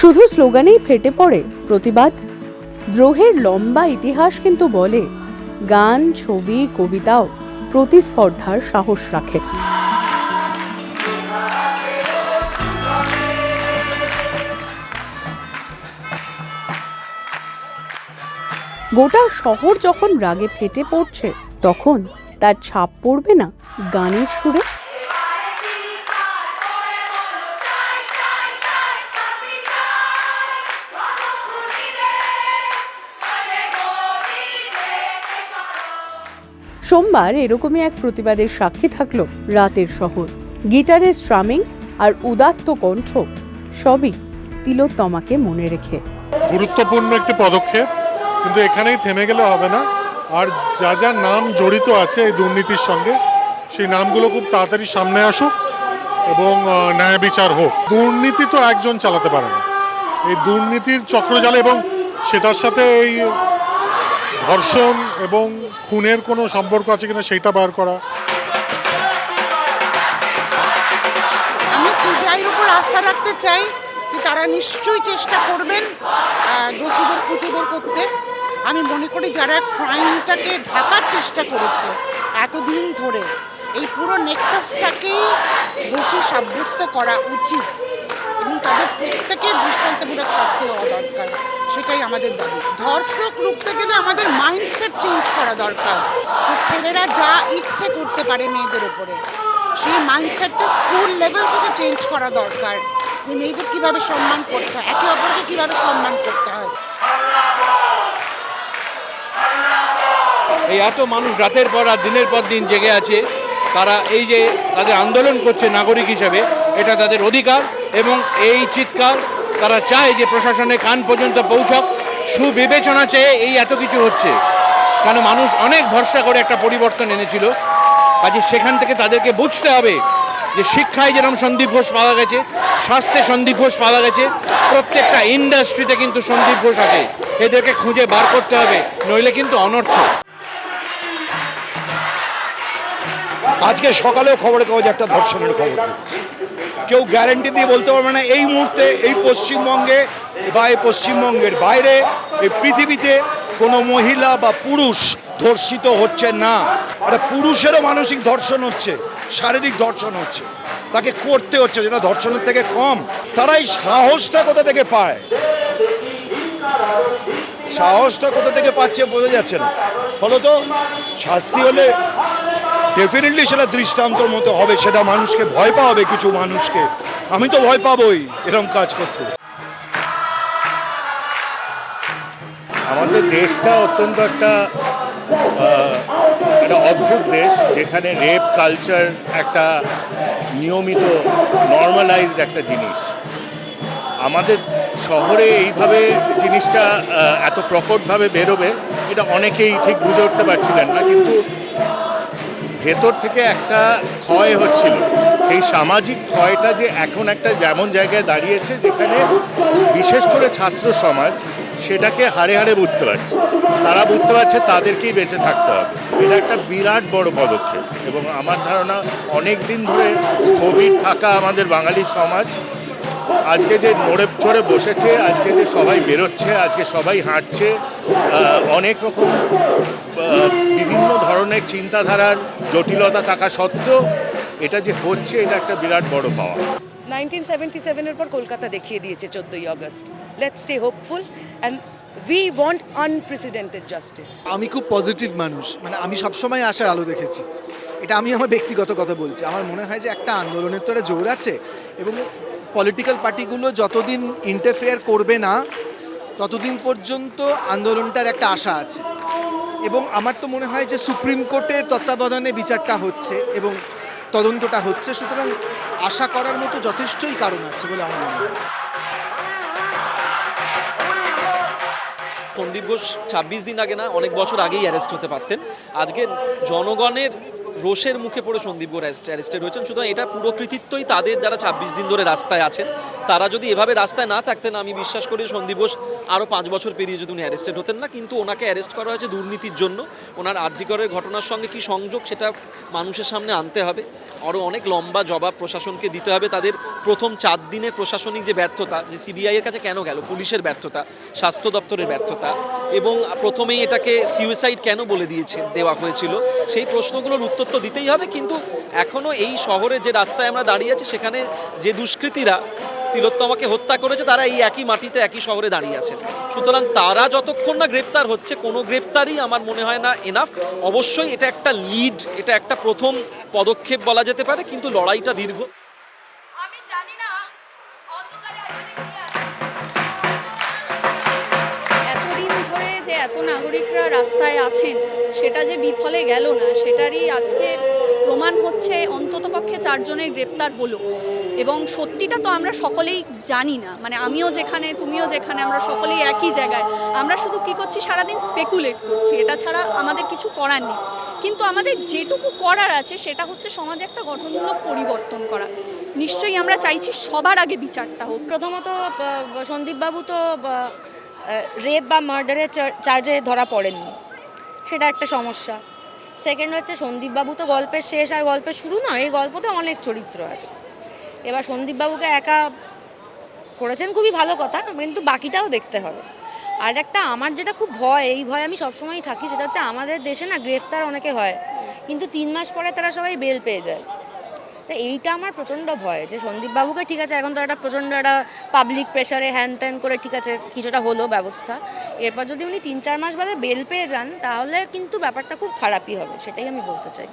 শুধু স্লোগানেই ফেটে পড়ে প্রতিবাদ। দ্রোহের লম্বা ইতিহাস কিন্তু বলে, গান, ছবি, কবিতাও প্রতিস্পর্ধার সাহস রাখে। গোটা শহর যখন রাগে ফেটে পড়ছে, তখন তার ছাপ পড়বে না গানের সুরে? সোমবার এরকমই এক প্রতিবাদের সাক্ষী থাকল রাতের শহর। গিটারের স্ট্রামিং আর উদাত্ত কণ্ঠ সবই তিলোত্তমাকে মনে রেখে। গুরুত্বপূর্ণ একটি পদক্ষেপ, কিন্তু এখানেই থেমে গেলে হবে না। আর যা যা নাম জড়িত আছে এই দুর্নীতির সঙ্গে, সেই নামগুলো খুব তাড়াতাড়ি সামনে আসুক এবং ন্যায় বিচার হোক। দুর্নীতি তো একজন চালাতে পারে না। এই দুর্নীতির চক্রজালে এবং সেটার সাথে এই ধর্ষণ এবং খুনের কোনো সম্পর্ক আছে কিনা সেইটা বার করা। আমি সিবিআইয়ের উপর আস্থা রাখতে চাই যে তারা নিশ্চয়ই চেষ্টা করবেন দোষীদের খুঁজে বের করতে। আমি মনে করি যারা ক্রাইমটাকে ঢাকার চেষ্টা করেছে এতদিন ধরে, এই পুরো নেক্সাসটাকেই দোষী সাব্যস্ত করা উচিত এবং তাদের প্রত্যেকের দৃষ্টান্তমূলক শাস্তি হওয়া দরকার, সেটাই আমাদের দাবি। ধর্ষক রুখতে গেলে আমাদের মাইন্ডসেট চেঞ্জ করা দরকার, যে ছেলেরা যা ইচ্ছে করতে পারে মেয়েদের উপরে। সেই মাইন্ডসেটটা স্কুল লেভেল থেকে চেঞ্জ করা দরকার, যে মেয়েদের কীভাবে সম্মান করতে হয়, একে অপরকে কীভাবে সম্মান করতে হয়। এই এত মানুষ রাতের পর রাত, দিনের পর দিন জেগে আছে। তারা এই যে তাদের আন্দোলন করছে নাগরিক হিসাবে, এটা তাদের অধিকার এবং এই চিৎকার তারা চায় যে প্রশাসনে কান পর্যন্ত পৌঁছক। সুবিবেচনা চেয়ে এই এত কিছু হচ্ছে। কারণ মানুষ অনেক ভরসা করে একটা পরিবর্তন এনেছিল। কাজে সেখান থেকে তাদেরকে বুঝতে হবে যে শিক্ষায় যেরকম সন্দীপ ঘোষ পাওয়া গেছে, স্বাস্থ্যে সন্দীপ ঘোষ পাওয়া গেছে, প্রত্যেকটা ইন্ডাস্ট্রিতে কিন্তু সন্দীপ ঘোষ আছে। এদেরকে খুঁজে বার করতে হবে, নইলে কিন্তু অনর্থ আজকে সকালেও খবরের কাগজ, একটা ধর্ষণের খবর। কেউ গ্যারেন্টি দিয়ে বলতে পারবে না, এই মুহূর্তে এই পশ্চিমবঙ্গে বা এই পশ্চিমবঙ্গের বাইরে, এই পৃথিবীতে কোনো মহিলা বা পুরুষ ধর্ষিত হচ্ছে না। একটা পুরুষেরও মানসিক ধর্ষণ হচ্ছে, শারীরিক ধর্ষণ হচ্ছে। তাকে করতে হচ্ছে, যেটা ধর্ষণের থেকে কম। তারা এই সাহসটা কোথা থেকে পায়? সাহসটা কোথা থেকে পাচ্ছে বোঝা যাচ্ছে না। ফলত শাস্তি হলে ডেফিনেটলি সেটা দৃষ্টান্তর মতো হবে, সেটা মানুষকে ভয় পাওয়াবে কিছু মানুষকে। আমি তো ভয় পাবোই, এরকম কাজ করতে। আমাদের দেশটা অত্যন্ত একটা একটা অদ্ভুত দেশ, যেখানে রেপ কালচার একটা নিয়মিত নর্মালাইজড একটা জিনিস। আমাদের শহরে এইভাবে জিনিসটা এত প্রকটভাবে বেরোবে, এটা অনেকেই ঠিক বুঝে উঠতে পারছিলেন না, কিন্তু ভেতর থেকে একটা ক্ষয় হচ্ছিল। সেই সামাজিক ক্ষয়টা যে এখন একটা যেমন জায়গায় দাঁড়িয়েছে, যেখানে বিশেষ করে ছাত্র সমাজ সেটাকে হারে হারে বুঝতে পারছে। তারা বুঝতে পারছে তাদেরকেই বেঁচে থাকতে হবে। এটা একটা বিরাট বড় পদক্ষেপ এবং আমার ধারণা অনেক দিন ধরে স্থবির থাকা আমাদের বাঙালি সমাজ আজকে যে নড়ে চড়ে বসেছে, আজকে যে সবাই বেরোচ্ছে, আজকে সবাই হাঁটছে অনেক রকম ধরনের চিন্তাধারার জটিলতা থাকা সত্ত্বেও এটা যে হচ্ছে এটা একটা বিরাট বড় পাওয়া। নাইনটিন সেভেন্টি সেভেনের পর কলকাতা দেখিয়ে দিয়েছে চোদ্দোই August. Let's stay hopeful and we want unprecedented justice আমি খুব পজিটিভ মানুষ মানে আমি সবসময় আশার আলো দেখেছি। এটা আমি আমার ব্যক্তিগত কথা বলছি। আমার মনে হয় যে একটা আন্দোলনের তো একটা জোর আছে এবং পলিটিক্যাল পার্টিগুলো যতদিন ইন্টারফেয়ার করবে না ততদিন পর্যন্ত আন্দোলনটার একটা আশা আছে। এবং আমার তো মনে হয় যে সুপ্রিম কোর্টের তত্ত্বাবধানে বিচারটা হচ্ছে এবং তদন্তটা হচ্ছে, সুতরাং আশা করার মতো যথেষ্টই কারণ আছে বলে আমার মনে হয়। সন্দীপ ঘোষ, ছাব্বিশ দিন আগে না, অনেক বছর আগেই অ্যারেস্ট হতে পারতেন। আজকে জনগণের রোষের মুখে পড়ে সন্দীপ ঘোষ অ্যারেস্টেড হয়েছেন। সুতরাং এটা পুরো কৃতিত্বই তাদের যারা ছাব্বিশ দিন ধরে রাস্তায় আছেন। তারা যদি এভাবে রাস্তায় না থাকতেন, আমি বিশ্বাস করি সন্দীপ ঘোষ আরও পাঁচ বছর পেরিয়ে যদি উনি অ্যারেস্টেড হতেন না। কিন্তু ওনাকে অ্যারেস্ট করা হয়েছে দুর্নীতির জন্য। ওনার আর্যিকরের ঘটনার সঙ্গে কি সংযোগ, সেটা মানুষের সামনে আনতে হবে। আরও অনেক লম্বা জবাব প্রশাসনকে দিতে হবে। তাদের প্রথম চার দিনের প্রশাসনিক যে ব্যর্থতা, যে সিবিআইয়ের কাছে কেন গেল? পুলিশের ব্যর্থতা, স্বাস্থ্য দপ্তরের ব্যর্থতা এবং প্রথমেই এটাকে সুইসাইড কেন বলে দিয়েছে, দেওয়া হয়েছিল, সেই প্রশ্নগুলোর উত্তর তো দিতেই হবে, কিন্তু এখনও এই শহরে যে রাস্তায় আমরা দাঁড়িয়ে আছি, সেখানে যে দুষ্কৃতীরা তিলোত্তমাকে হত্যা করেছে, তারা এই একই মাটিতে, একই শহরে দাঁড়িয়ে আছেন। সুতরাং তারা যতক্ষণ না গ্রেপ্তার হচ্ছে, কোনো গ্রেপ্তারই আমার মনে হয় না এনাফ অবশ্যই এটা একটা লিড এটা একটা প্রথম পদক্ষেপ বলা যেতে পারে, কিন্তু লড়াইটা দীর্ঘ। এত নাগরিকরা রাস্তায় আছেন, সেটা যে বিফলে গেল না, সেটারই আজকে প্রমাণ হচ্ছে অন্ততপক্ষে চারজনের গ্রেপ্তার হলো। এবং সত্যিটা তো আমরা সকলেই জানি না মানে আমিও যেখানে, তুমিও যেখানে, আমরা সকলেই একই জায়গায়। আমরা শুধু কি করছি, সারাদিন স্পেকুলেট করছি, এটা ছাড়া আমাদের কিছু করার নেই। কিন্তু আমাদের যেটুকু করার আছে, সেটা হচ্ছে সমাজে একটা গঠনমূলক পরিবর্তন করা। নিশ্চয়ই আমরা চাইছি সবার আগে বিচারটা হোক। প্রথমত সন্দীপবাবু তো রেপ বা মার্ডারের চার্জে ধরা পড়েননি। সেটা একটা সমস্যা। সেকেন্ড হচ্ছে সন্দীপবাবু তো গল্পের শেষ আর গল্পের শুরু নয়, এই গল্পতে অনেক চরিত্র আছে। এবার সন্দীপবাবুকে একা করেছেন খুবই ভালো কথা, কিন্তু বাকিটাও দেখতে হবে। আর একটা আমার যেটা খুব ভয়, এই ভয় আমি সবসময়ই থাকি, সেটা হচ্ছে আমাদের দেশে না গ্রেফতার অনেকে হয়, কিন্তু তিন মাস পরে তারা সবাই বেল পেয়ে যায়। তো এইটা আমার প্রচণ্ড ভয় যে সন্দীপবাবুকে ঠিক আছে, এখন তো একটা প্রচণ্ড একটা পাবলিক প্রেশারে হ্যান ত্যান করে ঠিক আছে, কিছুটা হলো ব্যবস্থা। এরপর যদি উনি তিন চার মাস বাদে বেল পেয়ে যান, তাহলে কিন্তু ব্যাপারটা খুব খারাপই হবে, সেটাই আমি বলতে চাই।